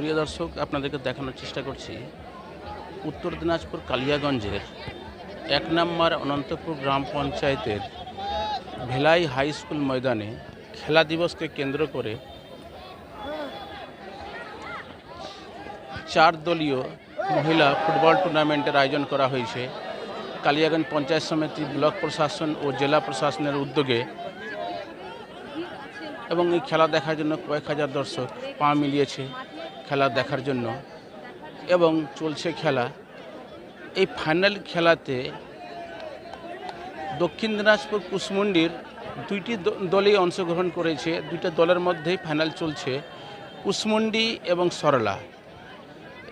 প্রিয় দর্শক, আপনাদেরকে দেখানোর চেষ্টা করছি। উত্তর দিনাজপুর কালিয়াগঞ্জের এক নম্বর অনন্তপুর গ্রাম পঞ্চায়েতের ভেলাই হাই স্কুল ময়দানে খেলা দিবসকে কেন্দ্র করে চার দলীয় মহিলা ফুটবল টুর্নামেন্টের আয়োজন করা হয়েছে। কালিয়াগঞ্জ পঞ্চায়েত সমিতি, ব্লক প্রশাসন ও জেলা প্রশাসনের উদ্যোগে এবং এই খেলা দেখার জন্য কয়েক হাজার দর্শক পা মিলিয়েছে। খেলা দেখার জন্য এবং চলছে খেলা। এই ফাইনাল খেলাতে দক্ষিণ দিনাজপুর কুশমুন্ডির দুইটি দলই অংশগ্রহণ করেছে। দুইটা দলের মধ্যেই ফাইনাল চলছে কুশমুন্ডি এবং সরলা।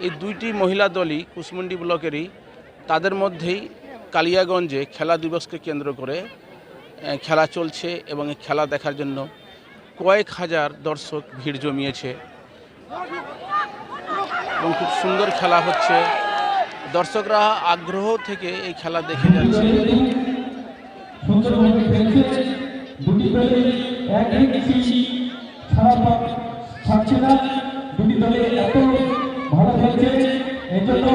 এই দুইটি মহিলা দলই কুশমুন্ডি ব্লকেরই, তাদের মধ্যেই কালিয়াগঞ্জে খেলা দিবসকে কেন্দ্র করে খেলা চলছে এবং খেলা দেখার জন্য কয়েক হাজার দর্শক ভিড় জমিয়েছে। এবং খুব সুন্দর খেলা হচ্ছে। দর্শকরা আগ্রহ থেকে এই খেলা দেখে যাচ্ছে। সুন্দরভাবে খেলছে দুটি দলে এক এক বেশি খারাপ থাকছে না দুটি দলে এত ভালো খেলছে এই জন্য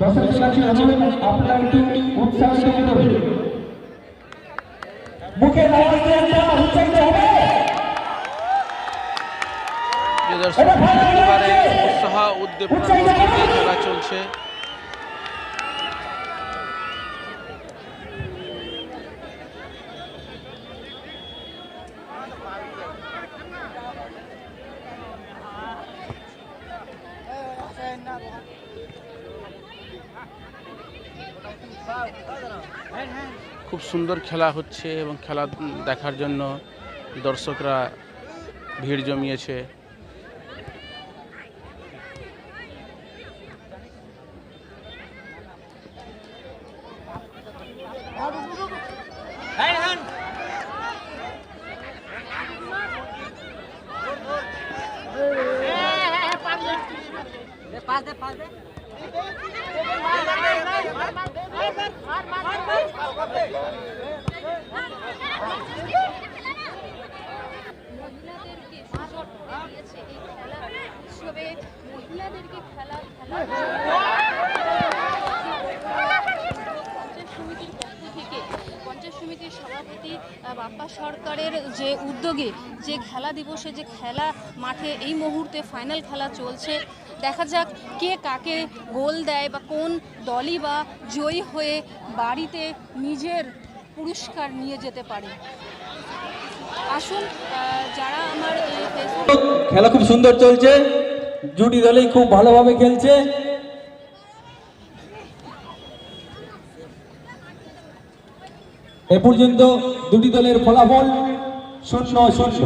দর্শকদের কাছে অনুরোধ আপনারা একটু উৎসাহিত করবেন মুখে আওয়াজ দিয়ে একটা উৎসাহিত হবে প্রিয় দর্শক একেবারে উৎসাহ উদ্দীপনার মধ্যে দিয়ে খেলা চলছে। খুব সুন্দর খেলা হচ্ছে এবং খেলা দেখার জন্য দর্শকরা ভিড় জমিয়েছে। মহিলাদেরকে খেলা খেলা খেলা পঞ্চায়েত সমিতির পক্ষ থেকে পঞ্চায়েত সমিতির সভাপতি বাপ্পা সরকারের যে উদ্যোগে যে খেলা দিবসে যে খেলা মাঠে এই মুহূর্তে ফাইনাল খেলা চলছে, দেখা যাক কে কাকে গোল দেয় বা কোন দলই বা জয়ী হয়ে বাড়িতে নিজের পুরস্কার নিয়ে যেতে পারে। আসুন যারা আমার খেলা খুব সুন্দর চলছে জুটি দলেই খুব ভালোভাবে খেলছে। এ পর্যন্ত দুটি দলের ফলাফল শূন্য শূন্য।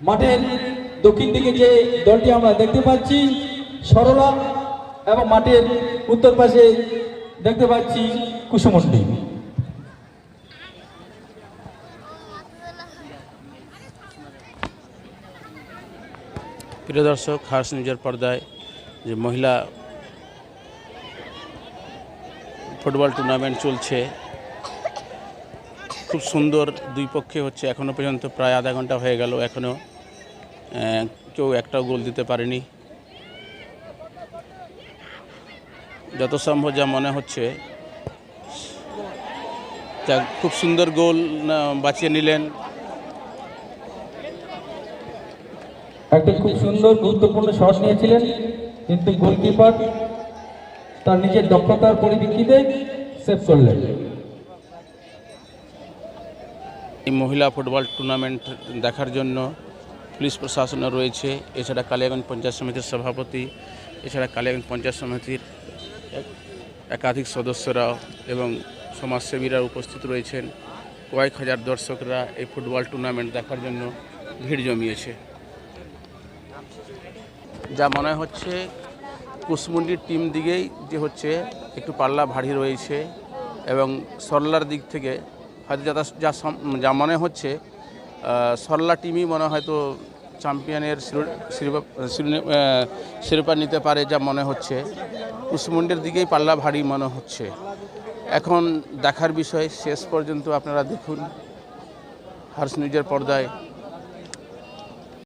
মাঠের দক্ষিণ দিকে যে দলটি আমরা দেখতে পাচ্ছি, সরলা এবং মাঠের উত্তর পাশে দেখতে পাচ্ছি কুসুমন্ডি। প্রিয় দর্শক হার্স নিউজের পর্দায় যে মহিলা ফুটবল টুর্নামেন্ট চলছে খুব সুন্দর দুই পক্ষে হচ্ছে এখনও পর্যন্ত প্রায় আধা ঘণ্টা হয়ে গেল এখনও কেউ একটাও গোল দিতে পারেনি। যত সম্ভব যা মনে হচ্ছে যা খুব সুন্দর গোল বাঁচিয়ে নিলেন। একটা খুব সুন্দর, গুরুত্বপূর্ণ শট নিয়েছিলেন, কিন্তু গোলকিপার তার নিজের দক্ষতার পরিপ্রেক্ষিতে সেভ করলেন। এই মহিলা ফুটবল টুর্নামেন্ট দেখার জন্য পুলিশ প্রশাসনও রয়েছে, এছাড়া কালিয়াগঞ্জ পঞ্চায়েত সমিতির সভাপতি, এছাড়া কালিয়াগঞ্জ পঞ্চায়েত সমিতির এক- একাধিক সদস্যরা এবং সমাজসেবীরা উপস্থিত রয়েছেন। কয়েক হাজার দর্শকরা এই ফুটবল টুর্নামেন্ট দেখার জন্য ভিড় জমিয়েছে। যা মনে হচ্ছে কুশমুন্ডির টিম দিকেই যে হচ্ছে একটু পাল্লা ভারী রয়েছে এবং সরলার দিক থেকে হয়তো যা যা যা মনে হচ্ছে সরলা টিমই মনে হয়তো চ্যাম্পিয়নের শিরো- শিরোপা শিরোপা নিতে পারে যা মনে হচ্ছে। উসমুন্ডের দিকেই পাল্লা ভারী মনে হচ্ছে। এখন দেখার বিষয়, শেষ পর্যন্ত আপনারা দেখুন। হার্স নিউজের পর্দায়